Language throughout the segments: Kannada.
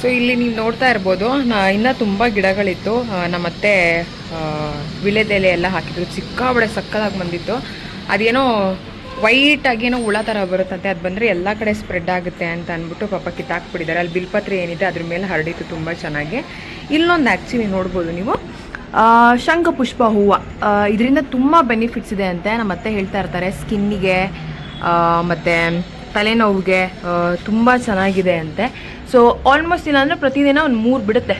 ಸೊ ಇಲ್ಲಿ ನೀವು ನೋಡ್ತಾ ಇರ್ಬೋದು ಇನ್ನೂ ತುಂಬ ಗಿಡಗಳಿತ್ತು. ನಮ್ಮತ್ತೆ ವಿಳೆದೆಲೆ ಎಲ್ಲ ಹಾಕಿದ್ರು. ಸಿಕ್ಕಾಬಡೆ ಸಕ್ಕದಾಗಿ ಬಂದಿತ್ತು. ಅದೇನೋ ವೈಟ್ ಆಗಿ ಏನೋ ಹುಳ ಥರ ಬರುತ್ತಂತೆ ಅದು ಬಂದರೆ ಎಲ್ಲ ಕಡೆ ಸ್ಪ್ರೆಡ್ ಆಗುತ್ತೆ ಅಂತ ಅಂದ್ಬಿಟ್ಟು ಪಾಪ ಕಿತ್ತಾಕ್ಬಿಟ್ಟಿದ್ದಾರೆ. ಅಲ್ಲಿ ಬಿಲ್ಪತ್ರೆ ಏನಿದೆ ಅದ್ರ ಮೇಲೆ ಹರಡಿತ್ತು ತುಂಬ ಚೆನ್ನಾಗಿ. ಇಲ್ಲೊಂದು ಆ್ಯಕ್ಚುಲಿ ನೋಡ್ಬೋದು ನೀವು. ಆ, ಶಂಖಪುಷ್ಪ ಹೂವು. ಇದರಿಂದ ತುಂಬ ಬೆನಿಫಿಟ್ಸ್ ಇದೆ ಅಂತೆ ನಮ್ಮ ಅತ್ತೆ ಹೇಳ್ತಾ ಇರ್ತಾರೆ. ಸ್ಕಿನ್ನಿಗೆ ಮತ್ತು ತಲೆನೋವಿಗೆ ತುಂಬ ಚೆನ್ನಾಗಿದೆ ಅಂತೆ. ಸೊ ಆಲ್ಮೋಸ್ಟ್ ಇಲ್ಲಾಂದರೆ ಪ್ರತಿದಿನ ಒಂದು ಮೂರು ಬಿಡುತ್ತೆ.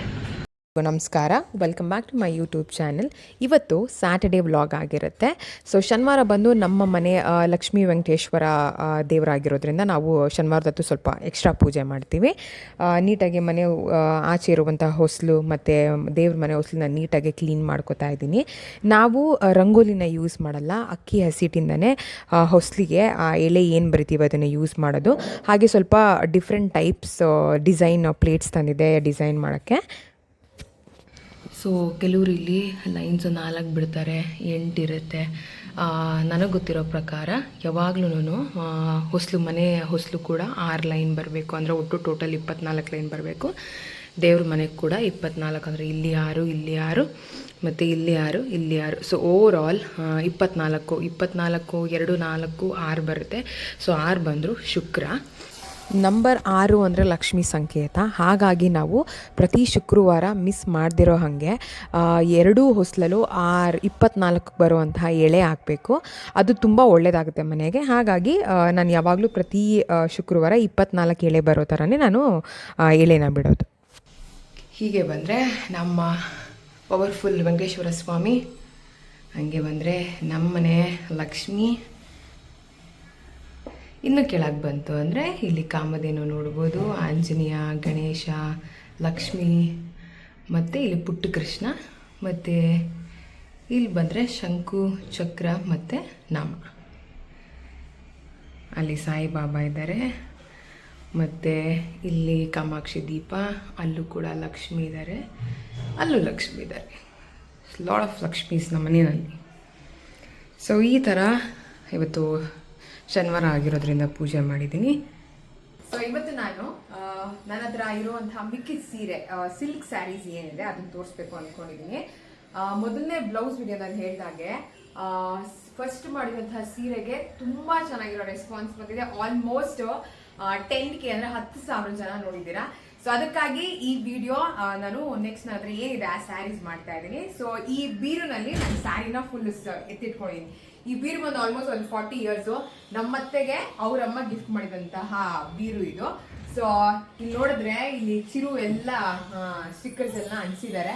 ನಮಸ್ಕಾರ. Welcome back to my YouTube channel ಇವತ್ತು ಸ್ಯಾಟರ್ಡೇ ವ್ಲಾಗ್ ಆಗಿರುತ್ತೆ. ಸೊ ಶನಿವಾರ ಬಂದು ನಮ್ಮ ಮನೆ ಲಕ್ಷ್ಮೀ ವೆಂಕಟೇಶ್ವರ ದೇವರಾಗಿರೋದ್ರಿಂದ ನಾವು ಶನಿವಾರದತ್ತು ಸ್ವಲ್ಪ ಎಕ್ಸ್ಟ್ರಾ ಪೂಜೆ ಮಾಡ್ತೀವಿ. ನೀಟಾಗಿ ಮನೆ ಆಚೆ ಇರುವಂಥ ಹೊಸಲು ಮತ್ತು ದೇವ್ರ ಮನೆ ಹೊಸಲನ್ನ ನೀಟಾಗಿ ಕ್ಲೀನ್ ಮಾಡ್ಕೋತಾ ಇದ್ದೀನಿ. ನಾವು ರಂಗೋಲಿನ ಯೂಸ್ ಮಾಡಲ್ಲ. ಅಕ್ಕಿ ಹಸಿಟ್ಟಿಂದನೇ ಹೊಸಲಿಗೆ, ಆ, ಎಲೆ ಏನು ಬರಿತೀವಿ ಅದನ್ನು ಯೂಸ್ ಮಾಡೋದು. ಹಾಗೆ ಸ್ವಲ್ಪ ಡಿಫ್ರೆಂಟ್ ಟೈಪ್ಸ್ ಡಿಸೈನ್ ಪ್ಲೇಟ್ಸ್ ತಂದಿದೆ ಡಿಸೈನ್ ಮಾಡೋಕ್ಕೆ. ಸೊ ಕೆಲವರು ಇಲ್ಲಿ ಲೈನ್ಸ್ ನಾಲ್ಕು ಬಿಡ್ತಾರೆ ಎಂಟಿರುತ್ತೆ ನನಗೆ ಗೊತ್ತಿರೋ ಪ್ರಕಾರ ಯಾವಾಗ್ಲೂ ಹೊಸಲು ಮನೆ, ಹೊಸಲು ಕೂಡ ಆರು ಲೈನ್ ಬರಬೇಕು. ಅಂದರೆ ಒಟ್ಟು ಟೋಟಲ್ ಇಪ್ಪತ್ನಾಲ್ಕು ಲೈನ್ ಬರಬೇಕು. ದೇವ್ರ ಮನೆಗೆ ಕೂಡ ಇಪ್ಪತ್ನಾಲ್ಕು. ಅಂದರೆ ಇಲ್ಲಿ ಆರು ಇಲ್ಲಿ ಆರು, ಮತ್ತು ಇಲ್ಲಿ ಆರು ಇಲ್ಲಿ ಆರು. ಸೊ ಓವರ್ ಆಲ್ ಇಪ್ಪತ್ನಾಲ್ಕು ಇಪ್ಪತ್ನಾಲ್ಕು, ಎರಡು ನಾಲ್ಕು, ಆರು ಬರುತ್ತೆ. ಸೊ ಆರು ಬಂದರು ಶುಕ್ರ. ನಂಬರ್ ಆರು ಅಂದರೆ ಲಕ್ಷ್ಮಿ ಸಂಕೇತ. ಹಾಗಾಗಿ ನಾವು ಪ್ರತಿ ಶುಕ್ರವಾರ ಮಿಸ್ ಮಾಡದಿರೋ ಹಾಗೆ ಎರಡೂ ಹೊಸ್ಲಲ್ಲೂ ಆರು, ಇಪ್ಪತ್ನಾಲ್ಕು ಬರುವಂತಹ ಎಳೆ ಹಾಕಬೇಕು. ಅದು ತುಂಬ ಒಳ್ಳೆಯದಾಗುತ್ತೆ ಮನೆಗೆ. ಹಾಗಾಗಿ ನಾನು ಯಾವಾಗಲೂ ಪ್ರತಿ ಶುಕ್ರವಾರ ಇಪ್ಪತ್ನಾಲ್ಕು ಎಳೆ ಬರೋ ಥರನೇ ನಾನು ಎಳೆನ ಬಿಡೋದು. ಹೀಗೆ ಬಂದರೆ ನಮ್ಮ ಪವರ್ಫುಲ್ ವೆಂಕಟೇಶ್ವರ ಸ್ವಾಮಿ, ಹಾಗೆ ಬಂದರೆ ನಮ್ಮನೆ ಲಕ್ಷ್ಮಿ ಇನ್ನು ಕೆಳಗೆ ಬಂತು ಅಂದರೆ ಇಲ್ಲಿ ಕಾಮಧೇನು ನೋಡ್ಬೋದು, ಆಂಜನೇಯ, ಗಣೇಶ, ಲಕ್ಷ್ಮಿ, ಮತ್ತು ಇಲ್ಲಿ ಪುಟ್ಟ ಕೃಷ್ಣ ಮತ್ತು ಇಲ್ಲಿ ಬಂದರೆ ಶಂಕು, ಚಕ್ರ, ಮತ್ತು ನಾಮ. ಅಲ್ಲಿ ಸಾಯಿಬಾಬಾ ಇದ್ದಾರೆ ಮತ್ತು ಇಲ್ಲಿ ಕಾಮಾಕ್ಷಿ ದೀಪ, ಅಲ್ಲೂ ಕೂಡ ಲಕ್ಷ್ಮಿ ಇದ್ದಾರೆ ಅಲ್ಲೂ ಲಕ್ಷ್ಮಿ ಇದ್ದಾರೆ ಲಾಡ್ ಆಫ್ ಲಕ್ಷ್ಮೀಸ್ ನಮ್ಮ ಮನೆಯಲ್ಲಿ. ಸೊ ಈ ಥರ ಇವತ್ತು ಶನಿವಾರ ಆಗಿರೋದ್ರಿಂದ ಪೂಜೆ ಮಾಡಿದ್ದೀನಿ. ಸೊ ಇವತ್ತು ನಾನು ನನ್ನ ಹತ್ರ ಇರುವಂತಹ ಮಿಕ್ಕಿದ ಸೀರೆ ಸಿಲ್ಕ್ ಸ್ಯಾರೀಸ್ ಏನಿದೆ ಅದನ್ನ ತೋರಿಸ್ಬೇಕು ಅಂದ್ಕೊಂಡಿದ್ದೀನಿ ಮೊದಲನೇ ಬ್ಲೌಸ್ ವಿಡಿಯೋದಲ್ಲಿ ಹೇಳಿದಾಗೆ ಫಸ್ಟ್ ಮಾಡಿದಂತಹ ಸೀರೆಗೆ ತುಂಬಾ ಚೆನ್ನಾಗಿರೋ ರೆಸ್ಪಾನ್ಸ್ ಬಂದಿದೆ. ಆಲ್ಮೋಸ್ಟ್ ಟೆನ್ ಕೆ ಅಂದ್ರೆ ಹತ್ತು ಸಾವಿರ ಜನ ನೋಡಿದ್ದೀರಾ. ಸೊ ಅದಕ್ಕಾಗಿ ಈ ವಿಡಿಯೋ ನಾನು ನೆಕ್ಸ್ಟ್ ನನ್ನ ಹತ್ರ ಏನಿದೆ ಆ ಸ್ಯಾರೀಸ್ ಮಾಡ್ತಾ ಇದ್ದೀನಿ. ಸೊ ಈ ಬೀರುನಲ್ಲಿ ನಾನು ಸ್ಯಾರಿನ ಫುಲ್ ಎತ್ತಿಟ್ಕೊಂಡಿದ್ದೀನಿ. ಈ ಬೀರು ಬಂದು ಆಲ್ಮೋಸ್ಟ್ ಒಂದು ಫಾರ್ಟಿ ಇಯರ್ಸ್ ನಮ್ಮತ್ತೆಗೆ ಅವರಮ್ಮ ಗಿಫ್ಟ್ ಮಾಡಿದಂತಹ ಬೀರು ಇದು. ಸೊ ಇಲ್ಲಿ ನೋಡಿದ್ರೆ ಇಲ್ಲಿ ಚಿರು ಎಲ್ಲ ಸ್ಟಿಕ್ಕರ್ಸ್ ಎಲ್ಲ ಅಂಟಿಸಿದ್ದಾರೆ.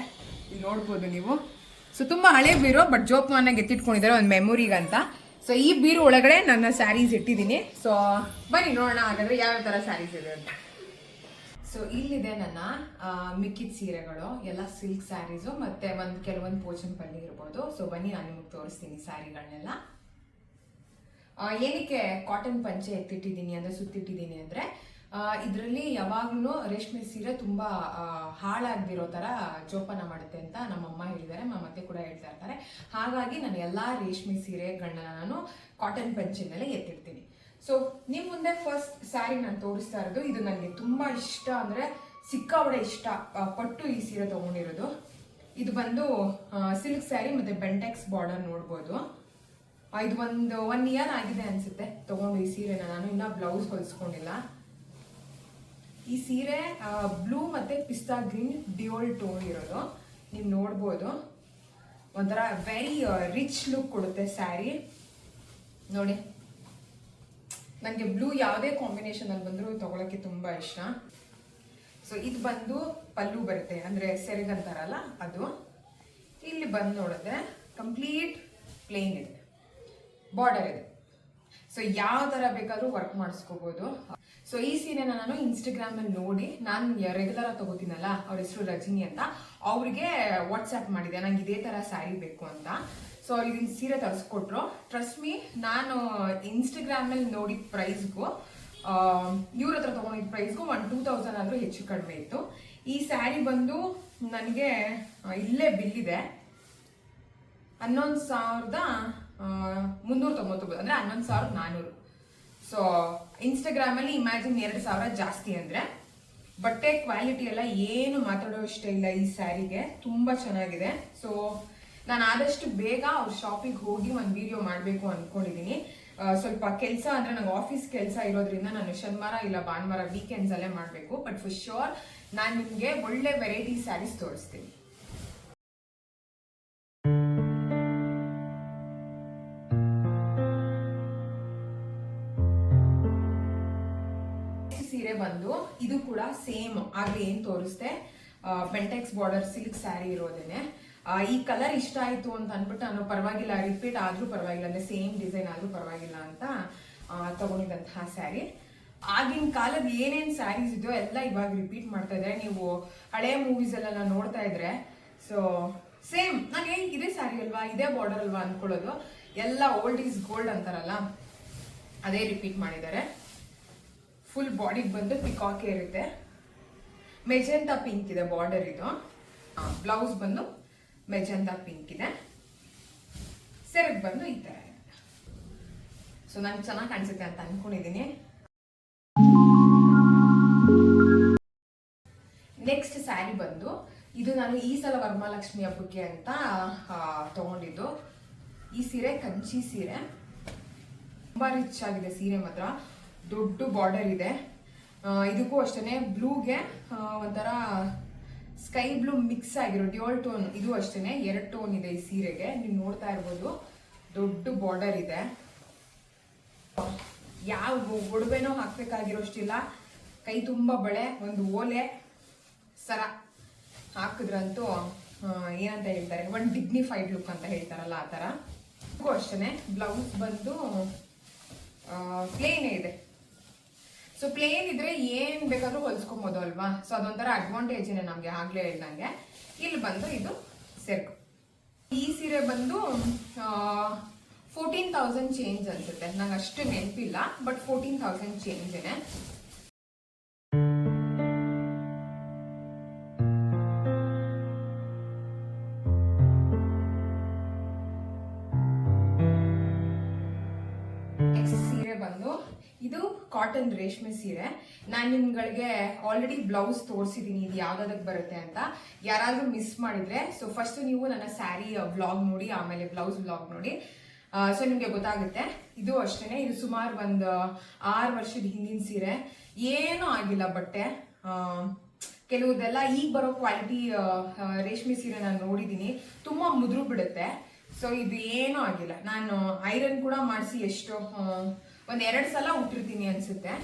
ಇಲ್ಲಿ ನೋಡ್ಬೋದು ನೀವು. ಸೊ ತುಂಬಾ ಹಳೆ ಬೀರು ಬಟ್ ಜೋಪಾನಾಗಿ ಎತ್ತಿಟ್ಕೊಂಡಿದ್ದಾರೆ ಒಂದು ಮೆಮೊರಿಗಂತ ಸೊ ಈ ಬೀರು ಒಳಗಡೆ ನನ್ನ ಸ್ಯಾರೀಸ್ ಇಟ್ಟಿದ್ದೀನಿ. ಸೊ ಬನ್ನಿ ನೋಡೋಣ ಹಾಗಾದ್ರೆ ಯಾವ್ಯಾವ ತರ ಸ್ಯಾರೀಸ್ ಇದೆ ಅಂತ. ಸೊ ಇಲ್ಲಿದೆ ನನ್ನ ಮಿಕ್ಕಿದ ಸೀರೆಗಳು, ಎಲ್ಲ ಸಿಲ್ಕ್ ಸ್ಯಾರೀಸು ಮತ್ತೆ ಒಂದು ಕೆಲವೊಂದು ಪೋಚನ್ ಪಲ್ಲಿ ಇರ್ಬೋದು. ಸೊ ಬನ್ನಿ, ನಾನು ನಿಮಗೆ ತೋರಿಸ್ತೀನಿ ಸ್ಯಾರಿಗಳನ್ನೆಲ್ಲ ಏನಕ್ಕೆ ಕಾಟನ್ ಪಂಚೆ ಎತ್ತಿಟ್ಟಿದ್ದೀನಿ ಅಂದ್ರೆ, ಸುತ್ತಿಟ್ಟಿದ್ದೀನಿ ಅಂದ್ರೆ ಇದರಲ್ಲಿ ಯಾವಾಗ್ಲೂ ರೇಷ್ಮೆ ಸೀರೆ ತುಂಬಾ ಹಾಳಾಗದಿರೋ ತರ ಜೋಪಾನ ಮಾಡುತ್ತೆ ಅಂತ ನಮ್ಮಮ್ಮ ಹೇಳಿದ್ದಾರೆ. ಮತ್ತೆ ಕೂಡ ಹೇಳ್ತಾ ಇರ್ತಾರೆ. ಹಾಗಾಗಿ ನಾನು ಎಲ್ಲಾ ರೇಷ್ಮೆ ಸೀರೆಗಳನ್ನ ನಾನು ಕಾಟನ್ ಪಂಚಿನಲ್ಲೇ ಎತ್ತಿರ್ತೀನಿ ಸೊ ನಿಮ್ಮ ಮುಂದೆ ಫಸ್ಟ್ ಸ್ಯಾರಿ ನಾನು ತೋರಿಸ್ತಾ ಇರೋದು. ಇದು ನನಗೆ ತುಂಬಾ ಇಷ್ಟ ಅಂದ್ರೆ ಸಿಕ್ಕಾಬಡೆ ಇಷ್ಟ. ಪಟ್ಟು ಈ ಸೀರೆ ತಗೊಂಡಿರೋದು. ಇದು ಬಂದು ಸಿಲ್ಕ್ ಸ್ಯಾರಿ ಮತ್ತೆ ಬೆಂಟೆಕ್ಸ್ ಬಾರ್ಡರ್ ನೋಡ್ಬೋದು. ಇದು ಒಂದು ಒನ್ ಇಯರ್ ಆಗಿದೆ ಅನ್ಸುತ್ತೆ ತಗೊಂಡು ಈ ಸೀರೆನ. ನಾನು ಇನ್ನ ಬ್ಲೌಸ್ ಹೊಲಿಸ್ಕೊಂಡಿಲ್ಲ. ಈ ಸೀರೆ ಬ್ಲೂ ಮತ್ತೆ ಪಿಸ್ತಾ ಗ್ರೀನ್ ಡಿಯೋಲ್ ಟೋನ್ ಇರೋದು. ನೀವು ನೋಡ್ಬೋದು. ಒಂಥರ ವೆರಿ ರಿಚ್ ಲುಕ್ ಕೊಡುತ್ತೆ ಸ್ಯಾರಿ ನೋಡಿ. ನನಗೆ ಬ್ಲೂ ಯಾವುದೇ ಕಾಂಬಿನೇಷನಲ್ಲಿ ಬಂದರೂ ತೊಗೊಳಕ್ಕೆ ತುಂಬ ಇಷ್ಟ. ಸೊ ಇದು ಬಂದು ಪಲ್ಲು ಬರುತ್ತೆ. ಅಂದರೆ ಸೆರೆಗಂತಾರಲ್ಲ ಅದು. ಇಲ್ಲಿ ಬಂದು ನೋಡಿದ್ರೆ ಕಂಪ್ಲೀಟ್ ಪ್ಲೇನ್ ಇದೆ. ಬಾರ್ಡರ್ ಇದೆ. ಸೊ ಯಾವ ಥರ ಬೇಕಾದರೂ ವರ್ಕ್ ಮಾಡಿಸ್ಕೋಬೋದು. ಸೊ ಈ ಸೀರೆನ ನಾನು ಇನ್ಸ್ಟಾಗ್ರಾಮಲ್ಲಿ ನೋಡಿ, ನಾನು ರೆಗ್ಯುಲರ್ ತಗೋತೀನಲ್ಲ, ಅವ್ರ ಹೆಸರು ರಜಿನಿ ಅಂತ, ಅವರಿಗೆ ವಾಟ್ಸ್ಆ್ಯಪ್ ಮಾಡಿದೆ, ನಂಗೆ ಇದೇ ತರ ಸ್ಯಾರಿ ಬೇಕು ಅಂತ. ಸೊ ಈ ಸೀರೆ ತರಿಸ್ಕೊಟ್ರು. ಟ್ರಸ್ಟ್ ಮೀ ನಾನು ಇನ್ಸ್ಟಾಗ್ರಾಮಲ್ಲಿ ನೋಡಿ ನೋಡಿದ ಪ್ರೈಸ್ಗೂ ಇವ್ರ ಹತ್ರ ತಗೊಂಡಿದ್ದ ಪ್ರೈಸ್ಗೂ ಒನ್ ಟೂ ತೌಸಂಡ್ ಆದರೂ ಹೆಚ್ಚು ಕಡಿಮೆ ಇತ್ತು. ಈ ಸ್ಯಾರಿ ಬಂದು ನನಗೆ ಇಲ್ಲೇ ಬಿಲ್ಲಿದೆ. ಹನ್ನೊಂದು ಸಾವಿರದ ಮುನ್ನೂರ ತೊಂಬತ್ತೊಂಬತ್ತು, ಅಂದರೆ ಹನ್ನೊಂದು ಸಾವಿರದ ನಾನ್ನೂರು ಸೊ ಇನ್ಸ್ಟಾಗ್ರಾಮಲ್ಲಿ ಇಮ್ಯಾಜಿನ್ ಎರಡು ಸಾವಿರ ಜಾಸ್ತಿ ಅಂದರೆ, ಬಟ್ಟೆ ಕ್ವಾಲಿಟಿ ಎಲ್ಲ ಏನು ಮಾತಾಡೋ ಇಷ್ಟ ಇಲ್ಲ ಈ ಸ್ಯಾರಿಗೆ ತುಂಬ ಚೆನ್ನಾಗಿದೆ. ಸೊ ನಾನು ಆದಷ್ಟು ಬೇಗ ಅವ್ರ ಶಾಪಿಗೆ ಹೋಗಿ ಒಂದು ವಿಡಿಯೋ ಮಾಡಬೇಕು ಅಂದ್ಕೊಂಡಿದ್ದೀನಿ ಸ್ವಲ್ಪ ಕೆಲಸ ಅಂದ್ರೆ ನಂಗೆ ಆಫೀಸ್ ಕೆಲಸ ಇರೋದ್ರಿಂದ ನಾನು ಶನಿವಾರ ಇಲ್ಲ ಭಾನುವಾರ ವೀಕೆಂಡ್ಸಲ್ಲೇ ಮಾಡಬೇಕು. ಬಟ್ ಫಾರ್ ಶೋರ್ ನಾನು ನಿಮಗೆ ಒಳ್ಳೆ ವೆರೈಟಿ ಸ್ಯಾರೀಸ್ ತೋರಿಸ್ತೀನಿ. ಸೀರೆ ಬಂದು ಇದು ಕೂಡ ಸೇಮ್. ಆಗ್ಲಿ ಏನ್ ತೋರಿಸ್ದೆ? ಪೆಂಟೆಕ್ಸ್ ಬಾರ್ಡರ್ ಸಿಲ್ಕ್ ಸ್ಯಾರಿ ಇರೋದೇನೆ. ಈ ಕಲರ್ ಇಷ್ಟ ಆಯ್ತು ಅಂತ ಅಂದ್ಬಿಟ್ಟು ನಾನು ಪರವಾಗಿಲ್ಲ ರಿಪೀಟ್ ಆದ್ರೂ ಪರವಾಗಿಲ್ಲ, ಅಂದ್ರೆ ಸೇಮ್ ಡಿಸೈನ್ ಆದ್ರೂ ಪರವಾಗಿಲ್ಲ ಅಂತ ತಗೊಂಡಿದ್ದಂತಹ ಸ್ಯಾರಿ ಆಗಿನ ಕಾಲದ ಏನೇನ್ ಸ್ಯಾರೀಸ್ ಇದೆಯೋ ಎಲ್ಲ ಇವಾಗ ರಿಪೀಟ್ ಮಾಡ್ತಾ ಇದ್ದಾರೆ. ನೀವು ಹಳೆ ಮೂವೀಸ್ ಎಲ್ಲ ನೋಡ್ತಾ ಇದ್ರೆ ಸೊ ಸೇಮ್ ನಾನು ಏನ್ ಇದೇ ಸ್ಯಾರಿ ಅಲ್ವಾ? ಇದೇ ಬಾರ್ಡರ್ ಅಲ್ವಾ ಅಂದ್ಕೊಳ್ಳೋದು ಎಲ್ಲ ಓಲ್ಡ್ ಈಸ್ ಗೋಲ್ಡ್ ಅಂತಾರಲ್ಲ, ಅದೇ ರಿಪೀಟ್ ಮಾಡಿದ್ದಾರೆ. ಫುಲ್ ಬಾಡಿಗೆ ಬಂದು ಪಿಕಾಕೆ ಇರುತ್ತೆ ಮೆಜೆಂಟಾ ಪಿಂಕ್ ಇದೆ ಬಾರ್ಡರ್ ಇದು. ಬ್ಲೌಸ್ ಬಂದು ಮೆಜೆಂಟಾ ಪಿಂಕ್ ಇದೆ. ಸೆರಗ್ ಬಂದು ಈ ತರ ಇರುತ್ತೆ ಸೊ ನಂಗೆ ಚೆನ್ನಾಗಿ ಕಾಣಿಸುತ್ತೆ ಅಂತ ಅನ್ಕೊಂಡಿದೀನಿ. ನೆಕ್ಸ್ಟ್ ಸ್ಯಾರಿ ಬಂದು, ಇದು ನಾನು ಈ ಸಲ ವರಮಹಾಲಕ್ಷ್ಮಿ ಹಬ್ಬಕ್ಕೆ ಅಂತ ತಗೊಂಡಿದ್ದು. ಈ ಸೀರೆ ಕಂಚಿ ಸೀರೆ. ತುಂಬಾ ರಿಚ್ ಆಗಿದೆ ಸೀರೆ ಮಾತ್ರ. ದೊಡ್ಡ ಬಾರ್ಡರ್ ಇದೆ. ಇದಕ್ಕೂ ಅಷ್ಟೇ ಬ್ಲೂಗೆ ಒಂಥರ ಸ್ಕೈ ಬ್ಲೂ ಮಿಕ್ಸ್ ಆಗಿರೋ ಡ್ಯೋಲ್ ಟೋನ್ ಇದು ಅಷ್ಟೇ ಎರಡು ಟೋನ್ ಇದೆ ಈ ಸೀರೆಗೆ. ನೀವು ನೋಡ್ತಾ ಇರ್ಬೋದು. ದೊಡ್ಡ ಬಾರ್ಡರ್ ಇದೆ. ಯಾವ ಒಡವೆನೂ ಹಾಕ್ಬೇಕಾಗಿರೋಷ್ಟಿಲ್ಲ. ಕೈ ತುಂಬ ಬಳೆ, ಒಂದು ಓಲೆ ಸರ ಹಾಕಿದ್ರಂತೂ ಏನಂತ ಹೇಳ್ತಾರೆ? ಒಂದು ಡಿಗ್ನಿಫೈಡ್ ಲುಕ್ ಅಂತ ಹೇಳ್ತಾರಲ್ಲ ಆ ಥರ ಅಷ್ಟೇ ಬ್ಲೌಸ್ ಬಂದು ಪ್ಲೇನೇ ಇದೆ. ಸೊ ಪ್ಲೇನ್ ಇದ್ರೆ ಏನ್ ಬೇಕಾದ್ರೂ ಹೊಲ್ಸ್ಕೊಬೋದು ಅಲ್ವಾ? ಸೊ ಅದೊಂಥರ ಅಡ್ವಾಂಟೇಜ್ ಇದೆ ನಮ್ಗೆ, ಆಗ್ಲೇ ಹೇಳ್ದಂಗೆ. ಇಲ್ಲಿ ಬಂದು ಇದು ಸೆಕ್ ಈ ಸೀರೆ ಬಂದು ಫೋರ್ಟೀನ್ ತೌಸಂಡ್ ಚೇಂಜ್ ಅನ್ಸುತ್ತೆ. ನಂಗೆ ಅಷ್ಟು ನೆನಪಿಲ್ಲ but fourteen thousand change next ಸೀರೆ ಬಂದು, ಇದು ಕಾಟನ್ ರೇಷ್ಮೆ ಸೀರೆ. ನಾನು ನಿಮ್ಗಳಿಗೆ ಆಲ್ರೆಡಿ ಬ್ಲೌಸ್ ತೋರಿಸಿದ್ದೀನಿ ಇದು ಯಾವ್ದಾದಕ್ಕೆ ಬರುತ್ತೆ ಅಂತ. ಯಾರಾದ್ರೂ ಮಿಸ್ ಮಾಡಿದ್ರೆ ಸೊ ಫಸ್ಟ್ ನೀವು ನನ್ನ ಸ್ಯಾರಿ ಬ್ಲಾಗ್ ನೋಡಿ, ಆಮೇಲೆ ಬ್ಲೌಸ್ ಬ್ಲಾಗ್ ನೋಡಿ. ಸೊ ನಿಮ್ಗೆ ಗೊತ್ತಾಗುತ್ತೆ, ಇದು ಅಷ್ಟೇನೆ, ಇದು ಸುಮಾರು ಒಂದು ಆರು ವರ್ಷದ ಹಿಂದಿನ ಸೀರೆ. ಏನೂ ಆಗಿಲ್ಲ ಬಟ್ಟೆ. ಕೆಲವುದೆಲ್ಲ ಈಗ ಬರೋ ಕ್ವಾಲಿಟಿ ರೇಷ್ಮೆ ಸೀರೆ ನಾನು ನೋಡಿದ್ದೀನಿ ತುಂಬಾ ಮುದ್ರು ಬಿಡುತ್ತೆ. ಸೊ ಇದು ಏನೂ ಆಗಿಲ್ಲ. ನಾನು ಐರನ್ ಕೂಡ ಮಾಡಿಸಿ ಎಷ್ಟು ಒಂದ್ ಎರಡ್ ಸಲ ಉಟ್ಟಿರ್ತೀನಿ ಅನ್ಸುತ್ತೆ.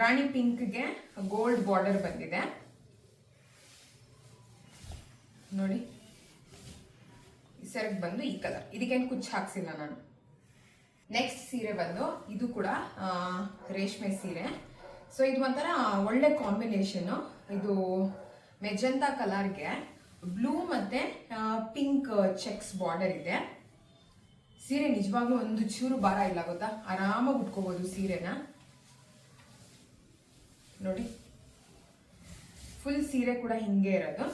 ರಾಣಿ ಪಿಂಕ್ಗೆ ಗೋಲ್ಡ್ ಬಾರ್ಡರ್ ಬಂದಿದೆ. ನೋಡಿ. ಈ ಸೆರಗ್ ಬಂದು ಈ ಕಲರ್ ಇದಕ್ಕೇನು ಕುಚ್ಚು ಹಾಕ್ಸಿಲ್ಲ ನಾನು. ನೆಕ್ಸ್ಟ್ ಸೀರೆ ಬಂದು, ಇದು ಕೂಡ ರೇಷ್ಮೆ ಸೀರೆ. ಸೊ ಇದು ಒಂಥರ ಒಳ್ಳೆ ಕಾಂಬಿನೇಷನ್ ಇದು ಮೆಜಂತಾ ಕಲರ್ಗೆ ಬ್ಲೂ ಮತ್ತೆ ಪಿಂಕ್ ಚೆಕ್ಸ್ ಬಾರ್ಡರ್ ಇದೆ. ಸೀರೆ ನಿಜವಾಗ್ಲೂ ಒಂದು ಚೂರು ಭಾರ ಇಲ್ಲ, ಗೊತ್ತಾ? ಆರಾಮಾಗಿ ಉಟ್ಕೋಬಹುದು ಸೀರೆನ. ನೋಡಿ. ಫುಲ್ ಸೀರೆ ಕೂಡ ಹಿಂಗೆ ಇರೋದು.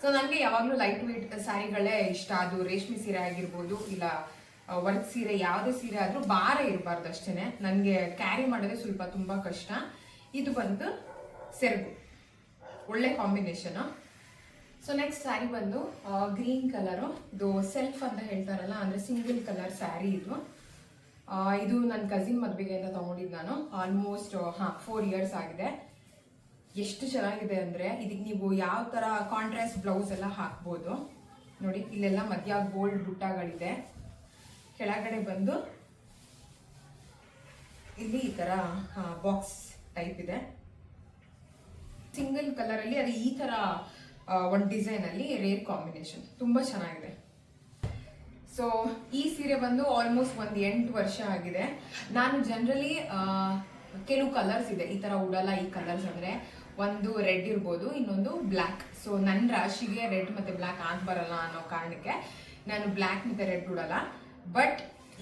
ಸೊ ನನಗೆ ಯಾವಾಗಲೂ ಲೈಟ್ ವೇಟ್ ಸ್ಯಾರಿಗಳೇ ಇಷ್ಟ. ಅದು ರೇಷ್ಮೆ ಸೀರೆ ಆಗಿರ್ಬೋದು, ಇಲ್ಲ ವರ್ಕ್ ಸೀರೆ, ಯಾವುದೇ ಸೀರೆ ಆದ್ರೂ ಭಾರ ಇರಬಾರ್ದು ಅಷ್ಟೇ ನನಗೆ ಕ್ಯಾರಿ ಮಾಡೋದೇ ಸ್ವಲ್ಪ ತುಂಬಾ ಕಷ್ಟ. ಇದು ಬಂದು ಸೆರಗು. ಒಳ್ಳೆ ಕಾಂಬಿನೇಷನ್. ಸೊ ನೆಕ್ಸ್ಟ್ ಸ್ಯಾರಿ ಬಂದು ಗ್ರೀನ್ ಕಲರು ಇದು ಸೆಲ್ಫ್ ಅಂತ ಹೇಳ್ತಾರಲ್ಲ, ಅಂದ್ರೆ ಸಿಂಗಲ್ ಕಲರ್ ಸ್ಯಾರಿ ಇದು. ಇದು ನನ್ನ ಕಸಿನ್ ಮದುವೆಗೆ ಅಂತ ತಗೊಂಡಿದ್ದು ನಾನು. ಆಲ್ಮೋಸ್ಟ್ ಹಾಂ ಫೋರ್ ಇಯರ್ಸ್ ಆಗಿದೆ. ಎಷ್ಟು ಚೆನ್ನಾಗಿದೆ ಅಂದ್ರೆ ಇದಕ್ಕೆ ನೀವು ಯಾವ ತರ ಕಾಂಟ್ರಾಸ್ಟ್ ಬ್ಲೌಸ್ ಎಲ್ಲ ಹಾಕ್ಬೋದು. ನೋಡಿ, ಇಲ್ಲೆಲ್ಲ ಮಧ್ಯ ಗೋಲ್ಡ್ ಬುಟ್ಟಗಳಿದೆ ಕೆಳಗಡೆ ಬಂದು, ಇಲ್ಲಿ ಈ ತರ ಬಾಕ್ಸ್ ಟೈಪ್ ಇದೆ. ಸಿಂಗಲ್ ಕಲರ್ ಅಲ್ಲಿ ಅದು ಈ ತರ ಒಂದು ಡಿಸೈನ್ ಅಲ್ಲಿ ರೇರ್ ಕಾಂಬಿನೇಷನ್. ತುಂಬಾ ಚೆನ್ನಾಗಿದೆ. ಸೊ, ಈ ಸೀರೆ ಬಂದು ಆಲ್ಮೋಸ್ಟ್ ಒಂದು ಎಂಟು ವರ್ಷ ಆಗಿದೆ. ನಾನು ಜನರಲಿ ಕೆಲವು ಕಲರ್ಸ್ ಇದೆ. ಈ ತರ ಉಡಲ್ಲ, ಈ ಕಲರ್ಸ್ ಅಂದ್ರೆ ಒಂದು ರೆಡ್ ಇರ್ಬೋದು, ಇನ್ನೊಂದು ಬ್ಲ್ಯಾಕ್ ಸೊ ನನ್ನ ರಾಶಿಗೆ ರೆಡ್ ಮತ್ತೆ ಬ್ಲ್ಯಾಕ್ ಆಗ್ ಬರಲ್ಲ ಅನ್ನೋ ಕಾರಣಕ್ಕೆ ನಾನು ಬ್ಲ್ಯಾಕ್ ಮತ್ತೆ ರೆಡ್ ಉಡಲ್ಲ. ಬಟ್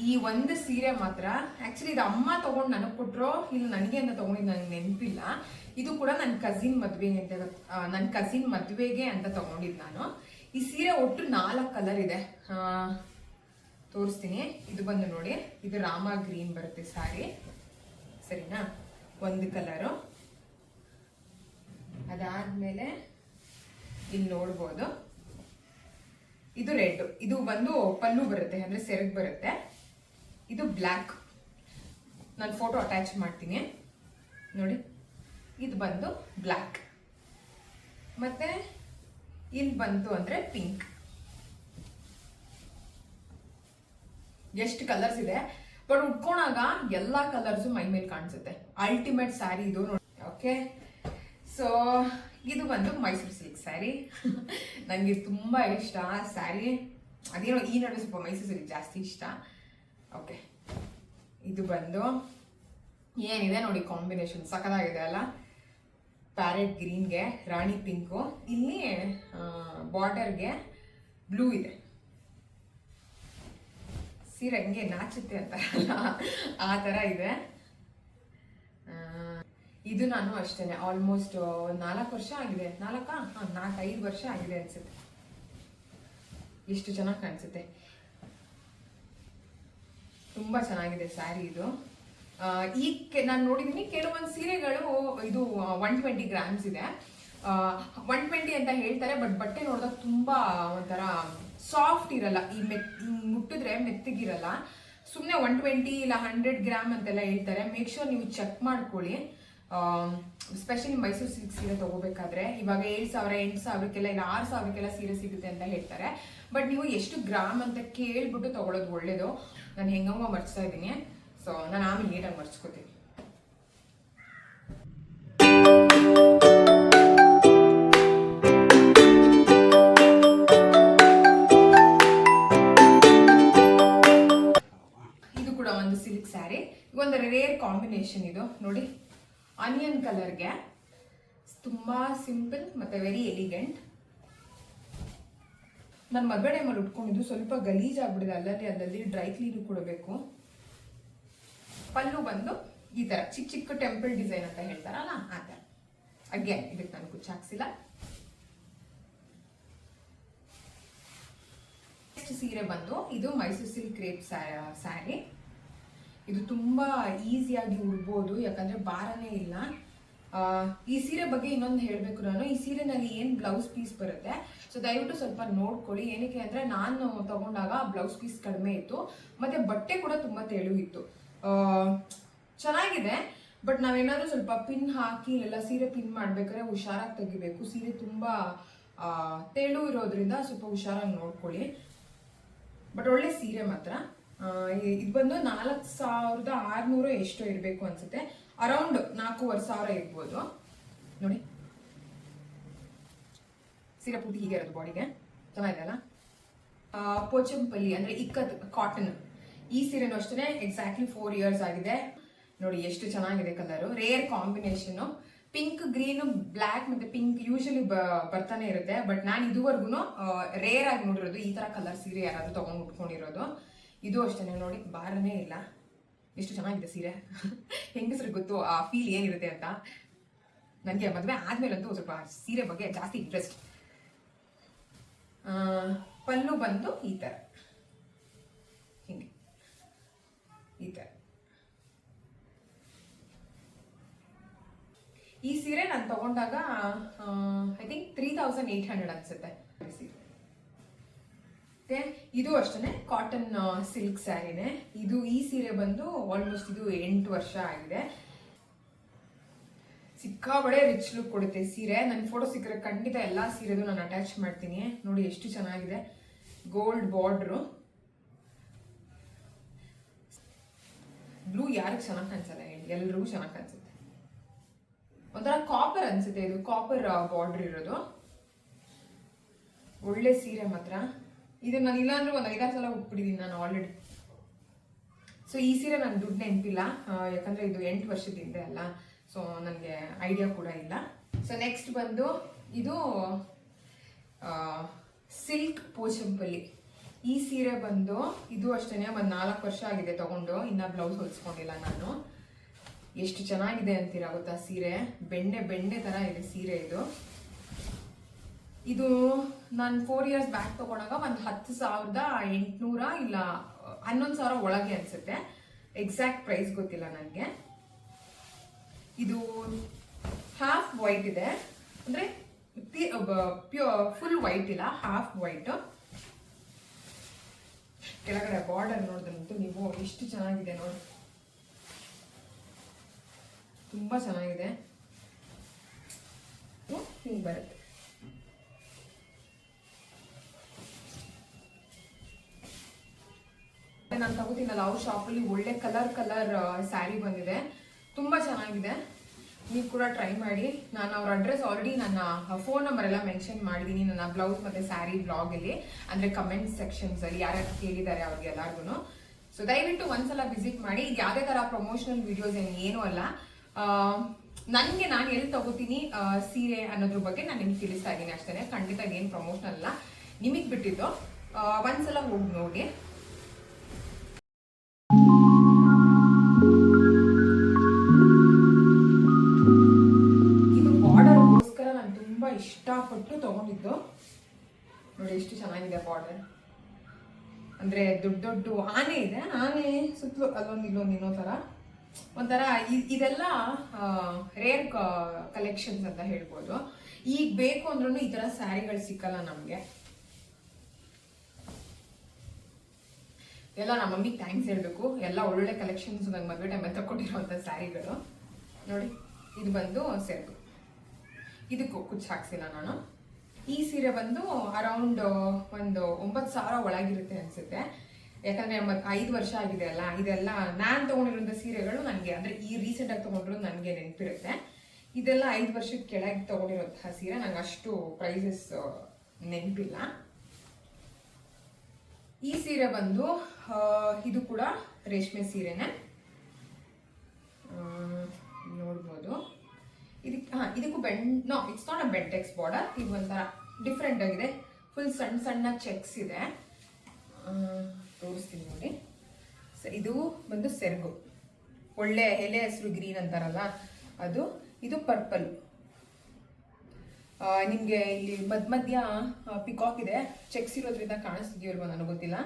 ಈ ಒಂದು ಸೀರೆ ಮಾತ್ರ, ಆಕ್ಚುಲಿ ಇದು ಅಮ್ಮ ತಗೊಂಡು ನನಗೆ ಕೊಟ್ರೋ, ಇಲ್ಲ ನನಗೆ ಅಂತ ತಗೊಂಡಿದ್ದು ನನಗೆ ನೆನಪಿಲ್ಲ. ಇದು ಕೂಡ ನನ್ನ ಕಸಿನ್ ಮದುವೆ ಅಂತ ನನ್ನ ಕಸಿನ್ ಮದುವೆಗೆ ಅಂತ ತಗೊಂಡಿದ್ದು ನಾನು. ಈ ಸೀರೆ ಒಟ್ಟು ನಾಲ್ಕು ಕಲರ್ ಇದೆ. ತೋರಿಸ್ತೀನಿ. ಇದು ಬಂದು ನೋಡಿ. ಇದು ರಾಮ ಗ್ರೀನ್ ಬರುತ್ತೆ ಸಾರಿ. ಸರಿನಾ? ಒಂದು ಕಲರು ಅದಾದ್ಮೇಲೆ ಇಲ್ಲಿ ನೋಡ್ಬೋದು. ಇದು ರೆಡ್ ಇದು ಬಂದು ಪಲ್ಲು ಬರುತ್ತೆ, ಅಂದ್ರೆ ಸೆರಗ್ ಬರುತ್ತೆ. ಇದು ಬ್ಲ್ಯಾಕ್ ನಾನು ಫೋಟೋ ಅಟ್ಯಾಚ್ ಮಾಡ್ತೀನಿ. ನೋಡಿ. ಇದು ಬಂದು ಬ್ಲ್ಯಾಕ್ ಮತ್ತೆ ಇಲ್ಲಿ ಬಂತು ಅಂದ್ರೆ ಪಿಂಕ್. ಎಷ್ಟು ಕಲರ್ಸ್ ಇದೆ. ಬಟ್ ಉಟ್ಕೊಂಡಾಗ ಎಲ್ಲಾ ಕಲರ್ಸು ಮೈ ಮೇಲೆ ಕಾಣಿಸುತ್ತೆ. ಅಲ್ಟಿಮೇಟ್ ಸ್ಯಾರಿ ಇದು ನೋಡಿ. ಓಕೆ ಸೊ ಇದು ಬಂದು ಮೈಸೂರು ಸಿಲ್ಕ್ ಸ್ಯಾರಿ ನನಗೆ ತುಂಬಾ ಇಷ್ಟ. ಸ್ಯಾರಿ ಅದೇನೋ ಈ ನಡುವೆ ಸ್ವಲ್ಪ ಮೈಸೂರು ಸಿಲ್ಕ್ ಜಾಸ್ತಿ ಇಷ್ಟ. ಓಕೆ ಇದು ಬಂದು ಏನಿದೆ ನೋಡಿ ಕಾಂಬಿನೇಷನ್ ಸಖತ್ತಾಗಿದೆ ಅಲ್ಲ? ಪ್ಯಾರೆಟ್ ಗ್ರೀನ್ಗೆ ರಾಣಿ ಪಿಂಕು ಇಲ್ಲಿ ಬಾರ್ಡರ್ಗೆ ಬ್ಲೂ ಇದೆ. ಸೀರೆ ಹಂಗೆ ನಾಚುತ್ತೆ ಅಂತ ಆ ಥರ ಇದೆ. ಇದು ನಾನು ಅಷ್ಟೇ ಆಲ್ಮೋಸ್ಟ್ ನಾಲ್ಕು ವರ್ಷ ಆಗಿದೆ. ನಾಲ್ಕಾ? ಹಾಂ ನಾಲ್ಕು ಐದು ವರ್ಷ ಆಗಿದೆ ಅನ್ಸುತ್ತೆ. ಎಷ್ಟು ಚೆನ್ನಾಗಿ ಕಾಣಿಸುತ್ತೆ. ತುಂಬ ಚೆನ್ನಾಗಿದೆ ಸ್ಯಾರಿ ಇದು. ಈ ನಾನು ನೋಡಿದ್ದೀನಿ ಕೆಲವೊಂದು ಸೀರೆಗಳು ಇದು ಒನ್ ಟ್ವೆಂಟಿ ಗ್ರಾಮ್ಸ್ ಇದೆ. ಒನ್ ಟ್ವೆಂಟಿ ಅಂತ ಹೇಳ್ತಾರೆ ಬಟ್ ಬಟ್ಟೆ ನೋಡಿದಾಗ ತುಂಬ ಒಂಥರ ಸಾಫ್ಟ್ ಇರಲ್ಲ. ಈ ಮೆತ್ ಮುಟ್ಟಿದ್ರೆ ಮೆತ್ತಗಿರಲ್ಲ. ಸುಮ್ಮನೆ ಒನ್ ಟ್ವೆಂಟಿ ಇಲ್ಲ ಹಂಡ್ರೆಡ್ ಗ್ರಾಮ್ ಅಂತೆಲ್ಲ ಹೇಳ್ತಾರೆ. ಮೇಕ್ ಶೋರ್ ನೀವು ಚೆಕ್ ಮಾಡ್ಕೊಳ್ಳಿ. ಸ್ಪೆಷಲಿ ಮೈಸೂರು ಸಿಲ್ಕ್ ಸೀರೆ ತಗೋಬೇಕಾದ್ರೆ, ಇವಾಗ ಏಳು ಸಾವಿರ, ಎಂಟು ಸಾವಿರಕ್ಕೆಲ್ಲ ಇಲ್ಲ, ಆರು ಸಾವಿರಕ್ಕೆಲ್ಲ ಸೀರೆ ಸಿಗುತ್ತೆ ಅಂತ ಹೇಳ್ತಾರೆ. ಬಟ್ ನೀವು ಎಷ್ಟು ಗ್ರಾಮ್ ಅಂತ ಕೇಳ್ಬಿಟ್ಟು ತಗೊಳ್ಳೋದು ಒಳ್ಳೇದು. ನಾನು ಹೆಂಗಮ್ಮ ಮರ್ಚ್ತಾ ಇದ್ದೀನಿ. ಸೊ ನಾನು ಆಮೇಲೆ ನೀಟಾಗಿ ಮರ್ಚ್ಕೋತೀನಿ. ಇದು ಕೂಡ ಒಂದು ಸಿಲ್ಕ್ ಸ್ಯಾರಿ ಒಂದು ರೇರ್ ಕಾಂಬಿನೇಷನ್ ಇದು. ನೋಡಿ ಆನಿಯನ್ ಕಲರ್ಗೆ ತುಂಬಾ ಸಿಂಪಲ್ ಮತ್ತೆ ವೆರಿ ಎಲಿಗೆಂಟ್ ನನ್ನ ಮದುವೆ ಟೈಮಲ್ಲಿ ಉಟ್ಕೊಂಡಿದ್ದು ಸ್ವಲ್ಪ ಗಲೀಜ್ ಆಗ್ಬಿಡಿದೆ ಅಲ್ಲಲ್ಲಿ ಅಲ್ಲಲ್ಲಿ ಡ್ರೈ ಕ್ಲೀನ್ ಕೊಡಬೇಕು ಪಲ್ಲು ಬಂದು ಈ ತರ ಚಿಕ್ಕ ಚಿಕ್ಕ ಟೆಂಪಲ್ ಡಿಸೈನ್ ಅಂತ ಹೇಳ್ತಾರಲ್ಲ ಆ ತರ. ಅಗೇನ್ ಇದಕ್ಕೆ ನಾನು ಕುಚ್ಚ ಹಾಕ್ಸಿಲ್ಲ. ಸೀರೆ ಬಂದು ಇದು ಮೈಸೂರು ಸಿಲ್ಕ್ ಕ್ರೇಪ್ ಸ್ಯಾರಿ. ಇದು ತುಂಬಾ ಈಸಿಯಾಗಿ ಉಡ್ಬೋದು, ಯಾಕಂದ್ರೆ ಭಾರನೇ ಇಲ್ಲ. ಈ ಸೀರೆ ಬಗ್ಗೆ ಇನ್ನೊಂದು ಹೇಳಬೇಕು ನಾನು. ಈ ಸೀರೆನಲ್ಲಿ ಏನು ಬ್ಲೌಸ್ ಪೀಸ್ ಬರುತ್ತೆ? ಸೊ ದಯವಿಟ್ಟು ಸ್ವಲ್ಪ ನೋಡ್ಕೊಳ್ಳಿ. ಏನಕ್ಕೆ ಅಂದ್ರೆ ನಾನು ತಗೊಂಡಾಗ ಬ್ಲೌಸ್ ಪೀಸ್ ಕಡಿಮೆ ಇತ್ತು. ಮತ್ತೆ ಬಟ್ಟೆ ಕೂಡ ತುಂಬಾ ತೆಳು ಇತ್ತು ಚೆನ್ನಾಗಿದೆ ಬಟ್ ನಾವೇನಾದ್ರೂ ಸ್ವಲ್ಪ ಪಿನ್ ಹಾಕಿ ಇಲ್ಲೆಲ್ಲ ಸೀರೆ ಪಿನ್ ಮಾಡ್ಬೇಕಾದ್ರೆ ಹುಷಾರಾಗಿ ತೆಗಿಬೇಕು. ಸೀರೆ ತುಂಬಾ ತೇಳು ಇರೋದ್ರಿಂದ ಸ್ವಲ್ಪ ಹುಷಾರಾಗಿ ನೋಡ್ಕೊಳ್ಳಿ. ಬಟ್ ಒಳ್ಳೆ ಸೀರೆ ಮಾತ್ರ. ಇದು ಬಂದು ನಾಲ್ಕು ಸಾವಿರದ ಆರುನೂರು ಎಷ್ಟೋ ಇರಬೇಕು ಅನ್ಸುತ್ತೆ. ಅರೌಂಡ್ ನಾಲ್ಕೂವರೆ ಸಾವಿರ ಇರ್ಬೋದು. ನೋಡಿ. ಸೀರೆ ಪುಟ್ಟಿ ಹೀಗೆ ಇರೋದು ಬಾಡಿಗೆ ಚೆನ್ನಾಗಿದೆ ಅಲ್ಲ? ಪೋಚಂಪಲ್ಲಿ ಅಂದ್ರೆ ಇಕ್ಕದ್ ಕಾಟನ್ ಈ ಸೀರೆನೂ ಅಷ್ಟೇ ಎಕ್ಸಾಕ್ಟ್ಲಿ ಫೋರ್ ಇಯರ್ಸ್ ಆಗಿದೆ. ನೋಡಿ ಎಷ್ಟು ಚೆನ್ನಾಗಿದೆ colour rare combination pink green black ಮತ್ತೆ ಪಿಂಕ್ ಯೂಶಲಿ ಬರ್ತಾನೆ ಇರುತ್ತೆ. ಬಟ್ ನಾನು ಇದುವರೆಗೂ ರೇರ್ ಆಗಿ ನೋಡಿರೋದು ಈ ತರ ಕಲರ್ ಸೀರೆ ಯಾರಾದರೂ ತಗೊಂಡು ಉಟ್ಕೊಂಡಿರೋದು. ಇದು ಅಷ್ಟೇ ನೋಡಿ ಬಾರನೇ ಇಲ್ಲ. ಎಷ್ಟು ಚೆನ್ನಾಗಿದೆ ಸೀರೆ. ಹೆಂಗಸ್ರು ಗೊತ್ತು, ಆ ಫೀಲ್ ಏನಿರುತ್ತೆ ಅಂತ. ನನಗೆ ಮದುವೆ ಆದಮೇಲಂತೂ ಸ್ವಲ್ಪ ಸೀರೆ ಬಗ್ಗೆ ಜಾಸ್ತಿ ಇಂಟ್ರೆಸ್ಟ್ ಪಲ್ಲು ಬಂದು ಈ ಥರ ಈ ಈ ಸೀರೆ ನಾನು ತಗೊಂಡಾಗ I think three thousand eight hundred ಅನ್ಸುತ್ತೆ. ಇದು ಅಷ್ಟೇ ಕಾಟನ್ ಸಿಲ್ಕ್ ಸ್ಯಾರಿನೇ. ಇದು ಈ ಸೀರೆ ಬಂದು ಆಲ್ಮೋಸ್ಟ್ ಇದು ಎಂಟು ವರ್ಷ ಆಗಿದೆ. ಸಿಕ್ಕಾಬಡೆ ರಿಚ್ ಲುಕ್ ಕೊಡುತ್ತೆ ಸೀರೆ. ನನ್ನ ಫೋಟೋ ಸಿಕ್ಕರೆ ಖಂಡಿತ ಎಲ್ಲಾ ಸೀರೆದು ನಾನು ಅಟ್ಯಾಚ್ ಮಾಡ್ತೀನಿ. ನೋಡಿ ಎಷ್ಟು ಚೆನ್ನಾಗಿದೆ. ಗೋಲ್ಡ್ ಬಾರ್ಡ್ರು ಬ್ಲೂ ಯಾರಿಗೆ ಚೆನ್ನಾಗಿ ಕಾಣಿಸಲ್ಲ ಎಲ್ರಿಗೂ ಚೆನ್ನಾಗಿ ಕಾಣಿಸುತ್ತೆ. ಒಂಥರ ಕಾಪರ್ ಅನ್ಸುತ್ತೆ ಇದು ಕಾಪರ್ ಬಾರ್ಡರ್ ಇರೋದು. ಒಳ್ಳೆ ಸೀರೆ ಮಾತ್ರ. ಇದು ನಾನು ಇಲ್ಲಾಂದ್ರೆ ಒಂದು ಐದಾರು ಸಲ ಉಟ್ಬಿಟ್ಟಿದ್ದೀನಿ ನಾನು ಆಲ್ರೆಡಿ ಸೊ ಈ ಸೀರೆ ನಾನು ದುಡ್ಡು ನೆನಪಿಲ್ಲ. ಯಾಕಂದ್ರೆ ಇದು ಎಂಟು ವರ್ಷದಿಂದ ಅಲ್ಲ. ಸೊ ನನಗೆ ಐಡಿಯಾ ಕೂಡ ಇಲ್ಲ. ಸೊ ನೆಕ್ಸ್ಟ್ ಬಂದು ಇದು ಸಿಲ್ಕ್ ಪೋಚಂಪಲ್ಲಿ ಈ ಸೀರೆ ಬಂದು ಇದು ಅಷ್ಟೇ ಒಂದು ನಾಲ್ಕು ವರ್ಷ ಆಗಿದೆ ತಗೊಂಡು, ಇನ್ನ ಬ್ಲೌಸ್ ಹೊಲಿಸ್ಕೊಂಡಿಲ್ಲ ನಾನು. ಎಷ್ಟು ಚೆನ್ನಾಗಿದೆ ಅಂತೀರಾ ಗೊತ್ತಾ ಸೀರೆ? ಬೆಣ್ಣೆ ಬೆಣ್ಣೆ ತರ ಇದೆ ಸೀರೆ ಇದು. ಇದು ನಾನು ಫೋರ್ ಇಯರ್ಸ್ ಬ್ಯಾಕ್ ತಗೊಂಡಾಗ ಒಂದು ಹತ್ತು ಸಾವಿರದ ಎಂಟುನೂರ ಇಲ್ಲ, ಹನ್ನೊಂದು ಸಾವಿರ ಒಳಗೆ ಅನ್ಸುತ್ತೆ. ಎಕ್ಸಾಕ್ಟ್ ಪ್ರೈಸ್ ಗೊತ್ತಿಲ್ಲ ನನಗೆ ಇದು ಹಾಫ್ ವೈಟ್ ಇದೆ. ಅಂದ್ರೆ ಪ್ಯೂ ಫುಲ್ ವೈಟ್ ಇಲ್ಲ ಹಾಫ್ ವೈಟ್ ಕೆಳಗಡೆ ಬಾರ್ಡರ್ ನೋಡಿದ್ರಂತೂ ನೀವು ಎಷ್ಟು ಚೆನ್ನಾಗಿದೆ ನೋಡಿ. ತುಂಬಾ ಚೆನ್ನಾಗಿದೆ. ಹಿಂಗೆ ಬರುತ್ತೆ. ನಾನು ತಗೋತೀನಲ್ಲ, ಅವ್ರ ಶಾಪಲ್ಲಿ ಒಳ್ಳೆ ಕಲರ್ ಕಲರ್ ಸ್ಯಾರಿ ಬಂದಿದೆ. ತುಂಬಾ ಚೆನ್ನಾಗಿದೆ. ನೀವು ಕೂಡ ಟ್ರೈ ಮಾಡಿ. ನಾನು ಅವ್ರ ಅಡ್ರೆಸ್ ಆಲ್ರೆಡಿ ನನ್ನ ಫೋನ್ ನಂಬರ್ ಎಲ್ಲ ಮೆನ್ಷನ್ ಮಾಡಿದ್ದೀನಿ ನನ್ನ ಬ್ಲೌಸ್ ಮತ್ತೆ ಸ್ಯಾರಿ ಬ್ಲಾಗ್ ಅಲ್ಲಿ. ಅಂದ್ರೆ ಕಮೆಂಟ್ ಸೆಕ್ಷನ್ಸ್ ಅಲ್ಲಿ ಯಾರ್ಯಾರು ಕೇಳಿದ್ದಾರೆ ಅವ್ರಿಗೆ ಎಲ್ಲಾರ್ಗು ಸೊ ದಯವಿಟ್ಟು ಒಂದ್ಸಲ ವಿಸಿಟ್ ಮಾಡಿ. ಯಾವುದೇ ತರ ಪ್ರಮೋಷನಲ್ ವೀಡಿಯೋಸ್ ಏನು, ಏನೂ ಅಲ್ಲ. ನನಗೆ ನಾನು ಎಲ್ಲಿ ತಗೋತೀನಿ ಸೀರೆ ಅನ್ನೋದ್ರ ಬಗ್ಗೆ ನಾನು ನಿಮ್ಗೆ ತಿಳಿಸ್ತಾ ಇದ್ದೀನಿ ಅಷ್ಟೇ ಖಂಡಿತ ಏನು ಪ್ರಮೋಷನ್ ಅಲ್ಲ. ನಿಮಗೆ ಬಿಟ್ಟಿದ್ದು. ಒಂದ್ಸಲ ಹೋಗಿ ನೋಡಿ. ತಗೊಂಡಿದ್ದು. ನೋಡಿ ಎಷ್ಟು ಚೆನ್ನಾಗಿದೆ ಬಾರ್ಡರ್ ಅಂದ್ರೆ ದೊಡ್ಡ ದೊಡ್ಡ ಆನೆ ಇದೆ. ಆನೆ ಸುತ್ತಲೂ ಅಲ್ಲೊಂದು ಇಲ್ಲೊಂದು ಇನ್ನೋ ತರ. ಒಂಥರ ಇದೆಲ್ಲ ರೇರ್ ಕಲೆಕ್ಷನ್ಸ್ ಅಂತ ಹೇಳ್ಬೋದು. ಈಗ ಬೇಕು ಅಂದ್ರೂ ಈ ತರ ಸ್ಯಾರಿಗಳು ಸಿಕ್ಕಲ್ಲ ನಮಗೆ. ಎಲ್ಲ ನಮ್ಮ ಮಮ್ಮಿಗೆ ಥ್ಯಾಂಕ್ಸ್ ಹೇಳಬೇಕು. ಎಲ್ಲ ಒಳ್ಳೊಳ್ಳೆ ಕಲೆಕ್ಷನ್ಸ್ ನಂಗೆ ಮದುವೆ ಟೈಮಲ್ಲಿ ಕೊಟ್ಟಿರುವಂತ ಸ್ಯಾರಿಗಳು. ನೋಡಿ, ಇದು ಬಂದು ಸೆರಗು. ಇದಕ್ಕೂ ಕುಚ್ಚು ಹಾಕ್ಸಿಲ್ಲ ನಾನು. ಈ ಸೀರೆ ಬಂದು ಅರೌಂಡ್ ಒಂದು ಒಂಬತ್ತು ಸಾವಿರ ಒಳಗಿರುತ್ತೆ ಅನ್ಸುತ್ತೆ. ಯಾಕಂದ್ರೆ ಐದು ವರ್ಷ ಆಗಿದೆ ಅಲ್ಲ, ಇದೆಲ್ಲ ನಾನು ತಗೊಂಡಿರೋಂಥ ಸೀರೆಗಳು ನನಗೆ, ಅಂದ್ರೆ ಈ ರೀಸೆಂಟ್ ಆಗಿ ತಗೊಂಡಿರೋದು ನನಗೆ ನೆನಪಿರುತ್ತೆ. ಇದೆಲ್ಲ ಐದು ವರ್ಷದ ಕೆಳಗೆ ತಗೊಂಡಿರೋಂತಹ ಸೀರೆ, ನಂಗೆ ಅಷ್ಟು ಪ್ರೈಸಸ್ ನೆನಪಿಲ್ಲ. ಈ ಸೀರೆ ಬಂದು ಇದು ಕೂಡ ರೇಷ್ಮೆ ಸೀರೆನೆ. ನೋಡ್ಬೋದು. ಇದಕ್ಕೆ ಹಾಂ, ಇದಕ್ಕೂ bend no it's not a Bentex border ಇದು ಒಂಥರ ಡಿಫ್ರೆಂಟ್ ಆಗಿದೆ. ಫುಲ್ ಸಣ್ಣ ಸಣ್ಣ ಚೆಕ್ಸ್ ಇದೆ. ತೋರಿಸ್ತೀನಿ ನೋಡಿ. ಸೊ ಇದು ಬಂದು ಸೆರಗು. ಒಳ್ಳೆ ಎಲೆ ಹೆಸರು ಗ್ರೀನ್ ಅಂತಾರಲ್ಲ, ಅದು. ಇದು ಪರ್ಪಲ್. ನಿಮಗೆ ಇಲ್ಲಿ ಮಧ್ಯ ಮಧ್ಯ ಪಿಕಾಕ್ ಇದೆ. ಚೆಕ್ಸ್ ಇರೋದ್ರಿಂದ ಕಾಣಿಸ್ತಿದೆಯಲ್ವ ನನಗೆ ಗೊತ್ತಿಲ್ಲ.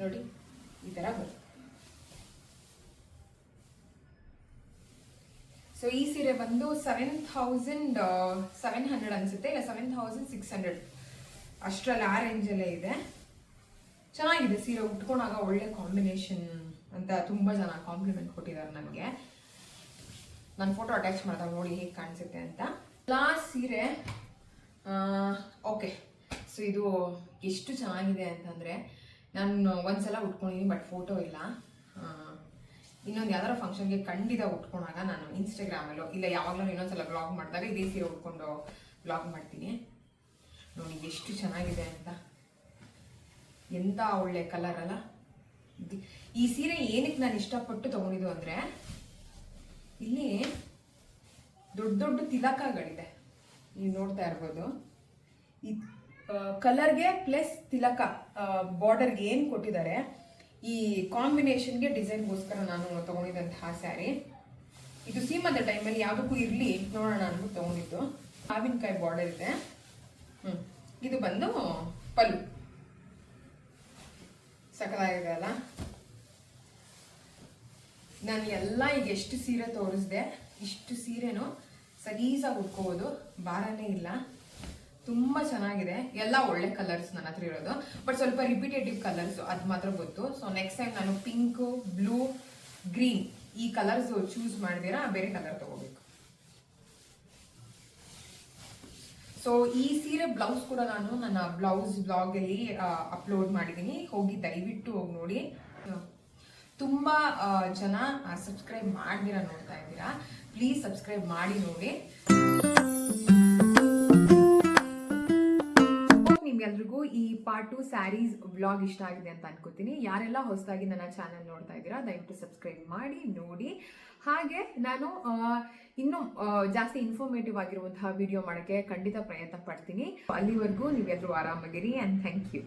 ನೋಡಿ, ಈ ತರ ಬರುತ್ತೆ. ಸೊ ಈ ಸೀರೆ ಬಂದು ಸೆವೆನ್ ಥೌಸಂಡ್ ಸೆವೆನ್ ಹಂಡ್ರೆಡ್ ಅನ್ಸುತ್ತೆ, ಇಲ್ಲ ಸೆವೆನ್ ಥೌಸಂಡ್ ಸಿಕ್ಸ್ ಹಂಡ್ರೆಡ್ ಅಷ್ಟರಲ್ಲಿ ಆ ರೇಂಜಲ್ಲೇ ಇದೆ. ಚೆನ್ನಾಗಿದೆ ಸೀರೆ, ಉಟ್ಕೊಂಡಾಗ ಒಳ್ಳೆ ಕಾಂಬಿನೇಷನ್ ಅಂತ ತುಂಬ ಜನ ಕಾಂಪ್ಲಿಮೆಂಟ್ ಕೊಟ್ಟಿದ್ದಾರೆ ನನಗೆ. ನಾನು ಫೋಟೋ ಅಟ್ಯಾಚ್ ಮಾಡಿದಾಗ ನೋಡಿ ಹೇಗೆ ಕಾಣಿಸುತ್ತೆ ಅಂತ. ಲಾಸ್ಟ್ ಸೀರೆ ಓಕೆ ಸೊ ಇದು ಎಷ್ಟು ಚೆನ್ನಾಗಿದೆ ಅಂತಂದರೆ, ನಾನು ಒಂದ್ಸಲ ಉಟ್ಕೊಂಡಿದ್ದೀನಿ ಬಟ್ ಫೋಟೋ ಇಲ್ಲ. ಇನ್ನೊಂದು ಯಾವ್ದಾರ ಫಂಕ್ಷನ್ಗೆ ಖಂಡಿತ ಉಟ್ಕೊಂಡಾಗ ನಾನು ಇನ್ಸ್ಟಾಗ್ರಾಮಲ್ಲೋ ಇಲ್ಲ ಯಾವಾಗಲೂ ಇನ್ನೊಂದ್ಸಲ ಬ್ಲಾಗ್ ಮಾಡಿದಾಗ ಇದೇ ಸೀರೆ ಉಟ್ಕೊಂಡು ಬ್ಲಾಗ್ ಮಾಡ್ತೀನಿ. ನೋಡಿ ಎಷ್ಟು ಚೆನ್ನಾಗಿದೆ ಅಂತ. ಎಂತ ಒಳ್ಳೆ ಕಲರ್ ಅಲ್ಲ. ಈ ಸೀರೆ ಏನಕ್ಕೆ ನಾನು ಇಷ್ಟಪಟ್ಟು ತಗೊಂಡಿದ್ದು ಅಂದ್ರೆ, ಇಲ್ಲಿ ದೊಡ್ಡ ದೊಡ್ಡ ತಿಲಕಗಳಿದೆ. ನೀವು ನೋಡ್ತಾ ಇರ್ಬೋದು. ಈ ಕಲರ್ಗೆ ಪ್ಲಸ್ ತಿಲಕ ಬಾರ್ಡರ್ಗೆ ಏನು ಕೊಟ್ಟಿದ್ದಾರೆ ಈ ಕಾಂಬಿನೇಷನ್ಗೆ ಡಿಸೈನ್ಗೋಸ್ಕರ ನಾನು ತಗೊಂಡಿದ್ದಂತಹ ಸ್ಯಾರಿ ಇದು ಸೀಮದ ಟೈಮಲ್ಲಿ ಯಾವುದಕ್ಕೂ ಇರಲಿ ನೋಡೋಣ ಅಂದ್ಬಿಟ್ಟು ತಗೊಂಡಿದ್ದು. ಮಾವಿನಕಾಯಿ ಬಾರ್ಡರ್ ಇದೆ. ಇದು ಬಂದು ಪಲ್ಲು. ಸಕಲಾಗಿದೆ ಅಲ್ಲ? ನಾನು ಎಲ್ಲ ಈಗ ಎಷ್ಟು ಸೀರೆ ತೋರಿಸಿದೆ, ಇಷ್ಟು ಸೀರೆನೂ ಸಲೀಸಾಗಿ ಉಟ್ಕೋಬೋದು, ಭಾರನೇ ಇಲ್ಲ. ತುಂಬ ಚೆನ್ನಾಗಿದೆ. ಎಲ್ಲ ಒಳ್ಳೆ ಕಲರ್ಸ್ ನನ್ನ ಹತ್ರ ಇರೋದು. ಬಟ್ ಸ್ವಲ್ಪ ರಿಪಿಟೇಟಿವ್ ಕಲರ್ಸ್ ಅದು ಮಾತ್ರ ಗೊತ್ತು. ಸೊ ನೆಕ್ಸ್ಟ್ ಟೈಮ್ ನಾನು ಪಿಂಕು ಬ್ಲೂ ಗ್ರೀನ್ ಈ ಕಲರ್ಸ್ ಚೂಸ್ ಮಾಡಿದಿರಾ ಬೇರೆ ಕಲರ್ ತಗೋಬೇಕು. ಸೊ ಈ ಸೀರೆ ಬ್ಲೌಸ್ ಕೂಡ ನಾನು ನನ್ನ ಬ್ಲೌಸ್ ಬ್ಲಾಗ್ ಅಲ್ಲಿ ಅಪ್ಲೋಡ್ ಮಾಡಿದ್ದೀನಿ. ಹೋಗಿ ದಯವಿಟ್ಟು ಹೋಗಿ ನೋಡಿ. ತುಂಬಾ ಜನ ಸಬ್ಸ್ಕ್ರೈಬ್ ಮಾಡ್ದಿರಾ ನೋಡ್ತಾ ಇದ್ದೀರಾ. ಪ್ಲೀಸ್ ಸಬ್ಸ್ಕ್ರೈಬ್ ಮಾಡಿ ನೋಡಿ. ನಿಮ್ಗೆಲ್ರಿಗೂ ಈ ಪಾರ್ಟ್ ಟು ಸ್ಯಾರೀಸ್ ವ್ಲಾಗ್ ಇಷ್ಟ ಆಗಿದೆ ಅಂತ ಅನ್ಕೋತೀನಿ. ಯಾರೆಲ್ಲ ಹೊಸದಾಗಿ ನನ್ನ ಚಾನಲ್ ನೋಡ್ತಾ ಇದ್ದೀರಾ, ದಯವಿಟ್ಟು ಸಬ್ಸ್ಕ್ರೈಬ್ ಮಾಡಿ, ನೋಡಿ. ಹಾಗೆ ನಾನು ಇನ್ನೂ ಜಾಸ್ತಿ ಇನ್ಫಾರ್ಮೇಟಿವ್ ಆಗಿರುವಂತಹ ವಿಡಿಯೋ ಮಾಡೋಕ್ಕೆ ಖಂಡಿತ ಪ್ರಯತ್ನ ಪಡ್ತೀನಿ. ಅಲ್ಲಿವರೆಗೂ ನೀವೆಲ್ಲರೂ ಆರಾಮಾಗಿರಿ ಆ್ಯಂಡ್ ಥ್ಯಾಂಕ್ ಯು